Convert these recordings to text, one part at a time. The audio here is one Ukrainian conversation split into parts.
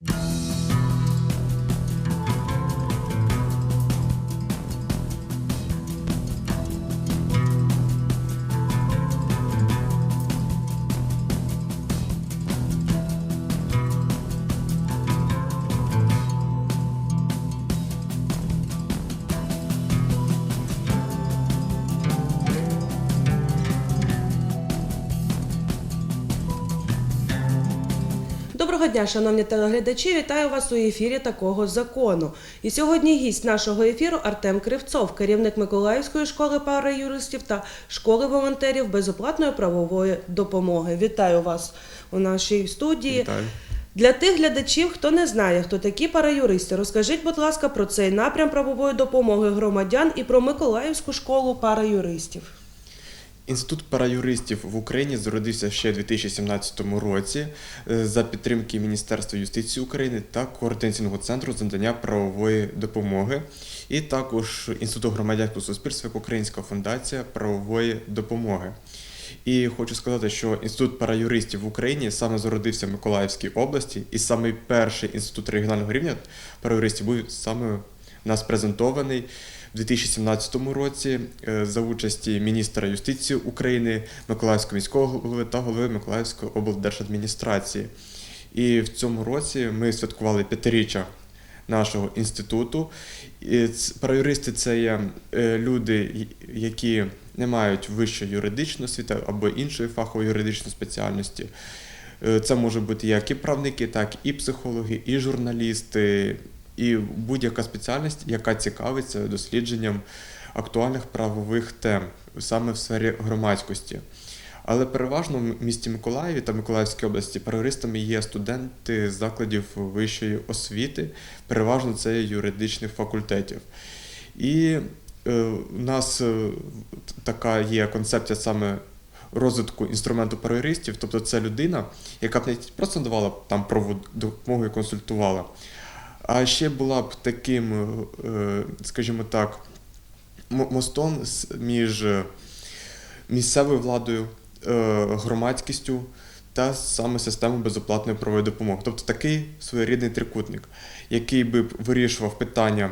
Música Доброго дня, шановні телеглядачі. Вітаю вас у ефірі такого закону. І сьогодні гість нашого ефіру Артем Кривцов, керівник Миколаївської школи параюристів та школи волонтерів безоплатної правової допомоги. Вітаю вас у нашій студії. Вітаю. Для тих глядачів, хто не знає, хто такі параюристи, розкажіть, будь ласка, про цей напрям правової допомоги громадян і про Миколаївську школу параюристів. Інститут параюристів в Україні зародився ще у 2017 році е, за підтримки Міністерства юстиції України та Координаційного центру з надання правової допомоги, і також Інститут громадянського суспільства як Українська фундація правової допомоги. І хочу сказати, що інститут параюристів в Україні саме зародився в Миколаївській області, і саме перший інститут регіонального рівня параюристів був саме у нас презентований в 2017 році е, за участі міністра юстиції України, Миколаївського міського голови та голови Миколаївської облдержадміністрації. І в цьому році ми святкували п'ятиріччя нашого інституту. І ц- це є е, люди, які не мають вищої юридичної освіти або іншої фахової юридичної спеціальності. Е, Це можуть бути як і правники, так і психологи, і журналісти, і будь-яка спеціальність, яка цікавиться дослідженням актуальних правових тем саме в сфері громадськості. Але переважно в місті Миколаєві та Миколаївській області терористами є студенти з закладів вищої освіти, переважно це юридичних факультетів. І е, у нас е, така є концепція саме розвитку інструменту пароюристів, тобто це людина, яка б не просто надавала там допомогу і консультувала, а ще була б таким, е, скажімо так, мостом між е, місцевою владою, е, громадськістю та саме системою безоплатної правової допомоги. Тобто такий своєрідний трикутник, який би вирішував питання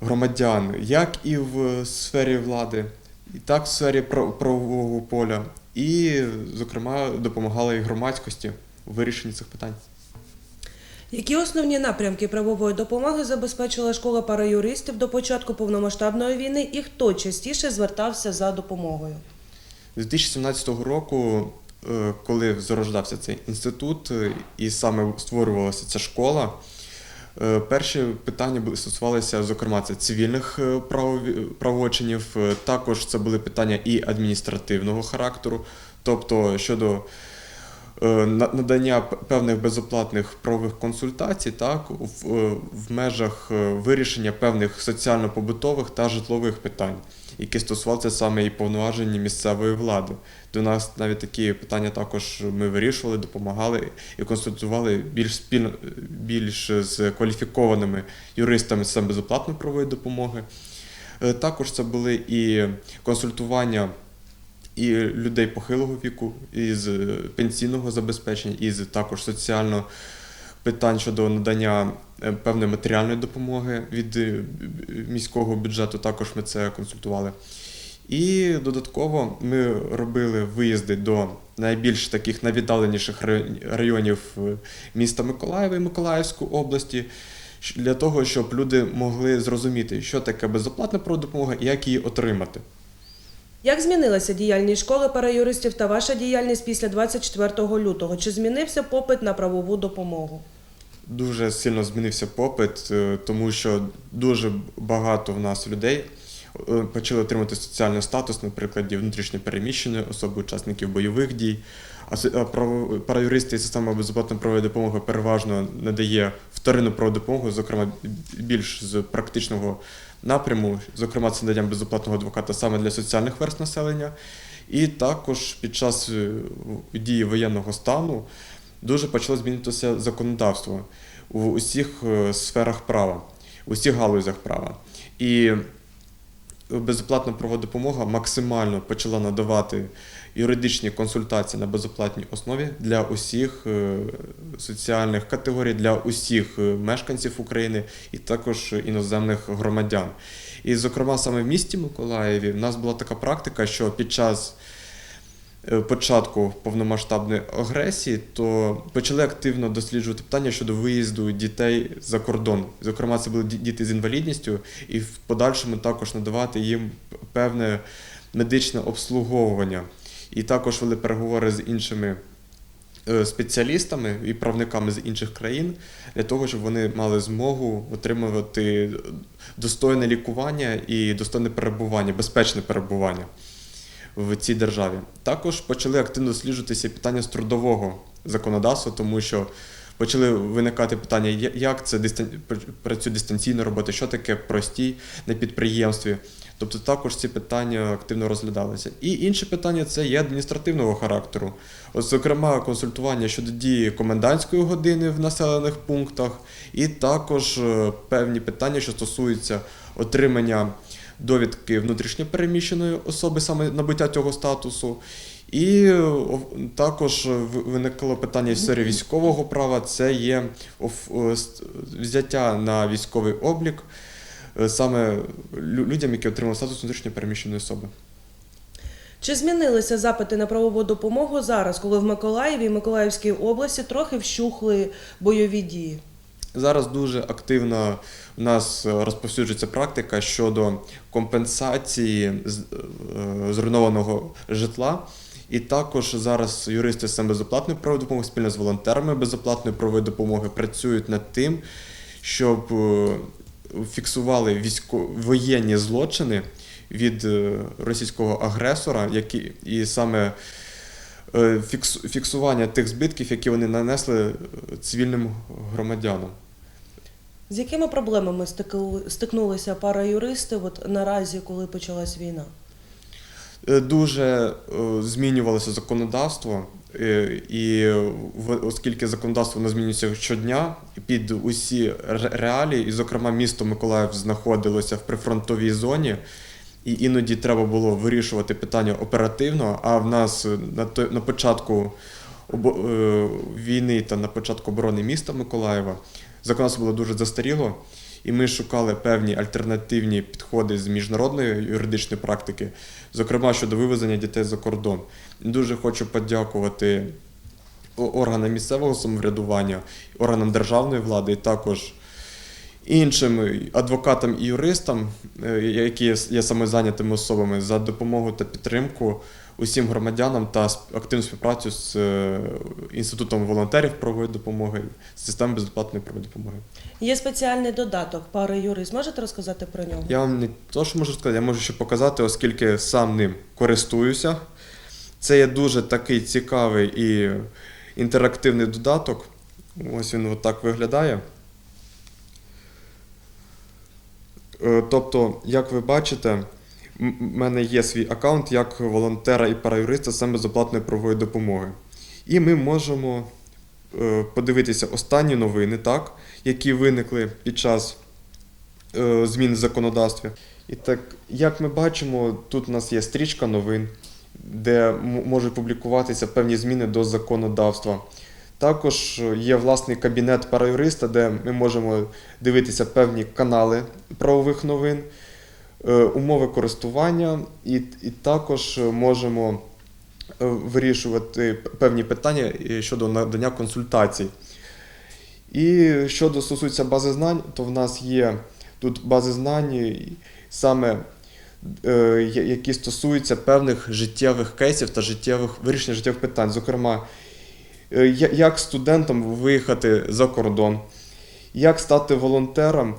громадян як і в сфері влади, і так в сфері правового поля, і, зокрема, допомагала і громадськості у вирішенні цих питань. Які основні напрямки правової допомоги забезпечила школа параюристів до початку повномасштабної війни і хто частіше звертався за допомогою? З 2017 року, е, коли зарождався цей інститут е, і саме створювалася ця школа, е, перші питання стосувалися, зокрема, це цивільних правочинів. Також це були питання і адміністративного характеру, тобто щодо надання певних безоплатних правових консультацій, так, в, е, в межах е, вирішення певних соціально-побутових та житлових питань, які стосувалися саме і повноважень місцевої влади. До нас навіть такі питання також ми вирішували, допомагали і консультували більш спільно більш з кваліфікованими юристами саме безоплатної правової допомоги. Е, Також це були і консультування і людей похилого віку, із е, пенсійного забезпечення, із також соціально питань щодо надання е, певної матеріальної допомоги від е, міського бюджету. Також ми це консультували. І додатково ми робили виїзди до найбільш таких найвіддаленіших районів міста Миколаєва і Миколаївської області для того, щоб люди могли зрозуміти, що таке безоплатна праводопомога і як її отримати. Як змінилася діяльність школи параюристів та ваша діяльність після 24 лютого? Чи змінився попит на правову допомогу? Дуже сильно змінився попит, е, тому що дуже багато в нас людей е, почали отримати соціальний статус, наприклад, внутрішньопереміщеної особи, учасників бойових дій. А параюристи і система безоплатної правової допомоги переважно надає вторинну правову допомогу, зокрема більш з практичного напряму, зокрема це надання безоплатного адвоката саме для соціальних верст населення. І також під час е, дії воєнного стану дуже почало змінитися законодавство у усіх е, сферах права, у всіх галузях права. І безоплатна правова допомога максимально почала надавати юридичні консультації на безоплатній основі для усіх е, соціальних категорій, для усіх е, мешканців України і також іноземних громадян. І, зокрема, саме в місті Миколаєві в нас була така практика, що під час початку повномасштабної агресії, то почали активно досліджувати питання щодо виїзду дітей за кордон. Зокрема, це були діти з інвалідністю, і в подальшому також надавати їм певне медичне обслуговування. І також вели переговори з іншими е, спеціалістами і правниками з інших країн для того, щоб вони мали змогу отримувати достойне лікування і достойне перебування, безпечне перебування в цій державі. Також почали активно досліджуватися питання з трудового законодавства, тому що почали виникати питання, як це працює дистанційна робота, що таке простій на підприємстві. Тобто також ці питання активно розглядалися. І інше питання це є адміністративного характеру. От, зокрема, консультування щодо дії комендантської години в населених пунктах, і також е, певні питання, що стосуються отримання довідки внутрішньопереміщеної особи, саме набуття цього статусу. І також виникло питання з сфери військового права. Це є взяття на військовий облік е, саме людям, які отримали статус внутрішньопереміщеної особи. Чи змінилися запити на правову допомогу зараз, коли в Миколаєві і Миколаївській області трохи вщухли бойові дії? Зараз дуже активно у нас е, розповсюджується практика щодо компенсації е, зруйнованого житла. І також зараз юристи з безоплатної правової допомоги спільно з волонтерами безоплатної правової допомоги працюють над тим, щоб е, фіксували військо... воєнні злочини від російського агресора, які і саме фікс- фіксування тих збитків, які вони нанесли цивільним громадянам. З якими проблемами стикнулися параюристи от наразі, коли почалась війна? Е, Дуже е, змінювалося законодавство, е, і оскільки законодавство не змінюється щодня під усі реалії, і, зокрема, місто Миколаїв знаходилося в прифронтовій зоні, і іноді треба було вирішувати питання оперативно. А в нас на, на початку війни та на початку оборони міста Миколаєва законодавство було дуже застаріло. І ми шукали певні альтернативні підходи з міжнародної юридичної практики, зокрема щодо вивезення дітей за кордон. Дуже хочу подякувати органам місцевого самоврядування, органам державної влади і також іншим адвокатам і юристам, е, які є- самозайнятими особами, за допомогу та підтримку усім громадянам та активну співпрацю з е, інститутом волонтерів правової допомоги, з системою безоплатної правової допомоги. Є спеціальний додаток параюрист. Можете розказати про нього? Я вам не то, що можу сказати, я можу ще показати, оскільки сам ним користуюся. Це є дуже такий цікавий і інтерактивний додаток. Ось він отак виглядає. Е, Тобто, як ви бачите, в мене є свій аккаунт як волонтера і параюриста саме безоплатної правової допомоги. І ми можемо е, подивитися останні новини, так, які виникли під час е, змін в законодавстві. І так, як ми бачимо, тут у нас є стрічка новин, де можуть публікуватися певні зміни до законодавства. Також є власний кабінет параюриста, де ми можемо дивитися певні канали правових новин, е, умови користування, і, і також можемо е, вирішувати певні питання е, щодо надання консультацій. І щодо стосується бази знань, то в нас є тут бази знань саме які стосуються певних життєвих кейсів та життєвих вирішення життєвих питань. Зокрема, як студентам виїхати за кордон, як стати волонтером.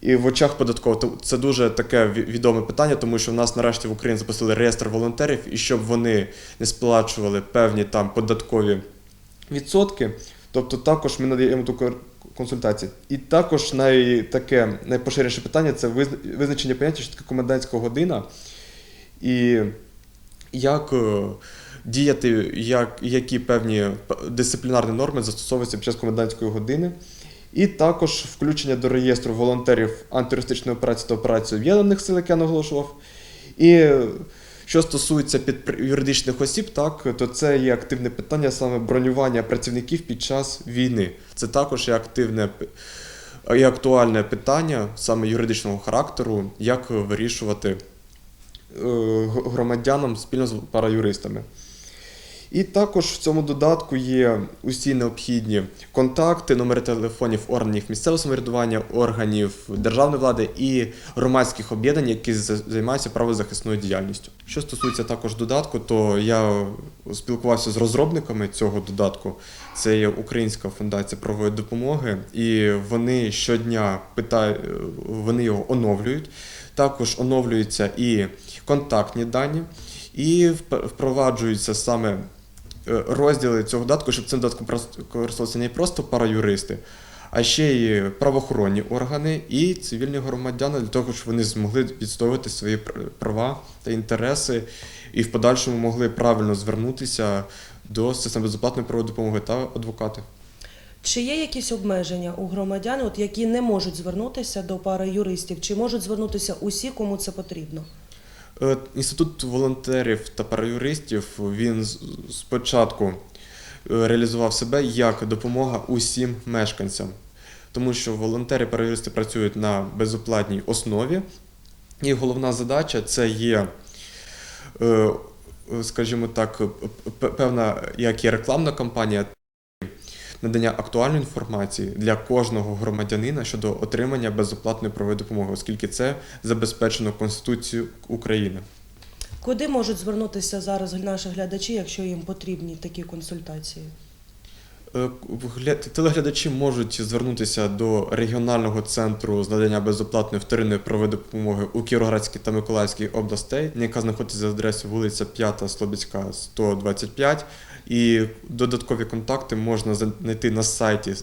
І в очах податково То це дуже таке відоме питання, тому що в нас нарешті в Україні запустили реєстр волонтерів, і щоб вони не сплачували певні там податкові відсотки. Тобто також ми надаємо таку консультацію. І також най, найпоширеніше питання це визначення поняття, що таке комендантська година. І як е, діяти, як, які певні дисциплінарні норми застосовуються під час комендантської години. І також включення до реєстру волонтерів антитерористичної операції та операції Об'єднаних сил, як я наголошував. І Що стосується підпри- юридичних осіб, так то це є активне питання саме бронювання працівників під час війни. Це також є активне і актуальне питання саме юридичного характеру, як вирішувати е, громадянам спільно з параюристами. І також в цьому додатку є усі необхідні контакти, номери телефонів органів місцевого самоврядування, органів державної влади і громадських об'єднань, які займаються правозахисною діяльністю. Що стосується також додатку, то я спілкувався з розробниками цього додатку. Це є Українська фундація правової допомоги, і вони щодня питають, вони його оновлюють. Також оновлюються і контактні дані, і вп- впроваджуються саме розділи цього додатку, щоб цим додатком користувалися не просто параюристи, а ще й правоохоронні органи і цивільні громадяни для того, щоб вони змогли відстоювати свої пр- права та інтереси і в подальшому могли правильно звернутися до системи безоплатної правової допомоги та адвокати. Чи є якісь обмеження у громадян, от, які не можуть звернутися до пари юристів? Чи можуть звернутися усі, кому це потрібно? Е, Інститут волонтерів та параюристів він спочатку е, реалізував себе як допомога усім мешканцям, тому що волонтери параюристи працюють на безоплатній основі, і головна задача це є, е, скажімо так, певна як і рекламна кампанія. Надання актуальної інформації для кожного громадянина щодо отримання безоплатної правової допомоги, оскільки це забезпечено Конституцією України. Куди можуть звернутися зараз наші глядачі, якщо їм потрібні такі консультації? Е, Телеглядачі можуть звернутися до регіонального центру з надання безоплатної вторинної правової допомоги у Кіровоградській та Миколаївській областей, яка знаходиться за адресою вулиця 5 Слобідська, 125. І додаткові контакти можна знайти на сайті.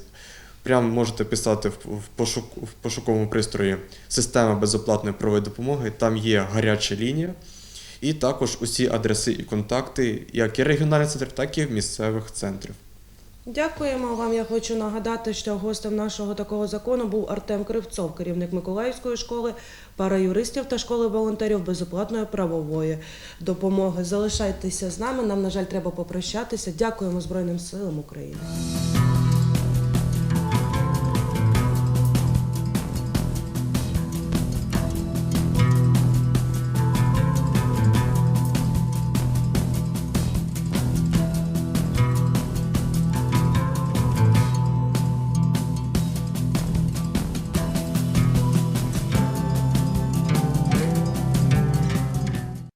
Прямо можете писати в в пошук, в пошуковому пристрої система безоплатної правової допомоги. Там є гаряча лінія. І також усі адреси і контакти, як і регіональних центрів, так і місцевих центрів. Дякуємо вам. Я хочу нагадати, що гостем нашого такого закону був Артем Кривцов, керівник Миколаївської школи параюристів та школи волонтерів безоплатної правової допомоги. Залишайтеся з нами. Нам, на жаль, треба попрощатися. Дякуємо Збройним силам України.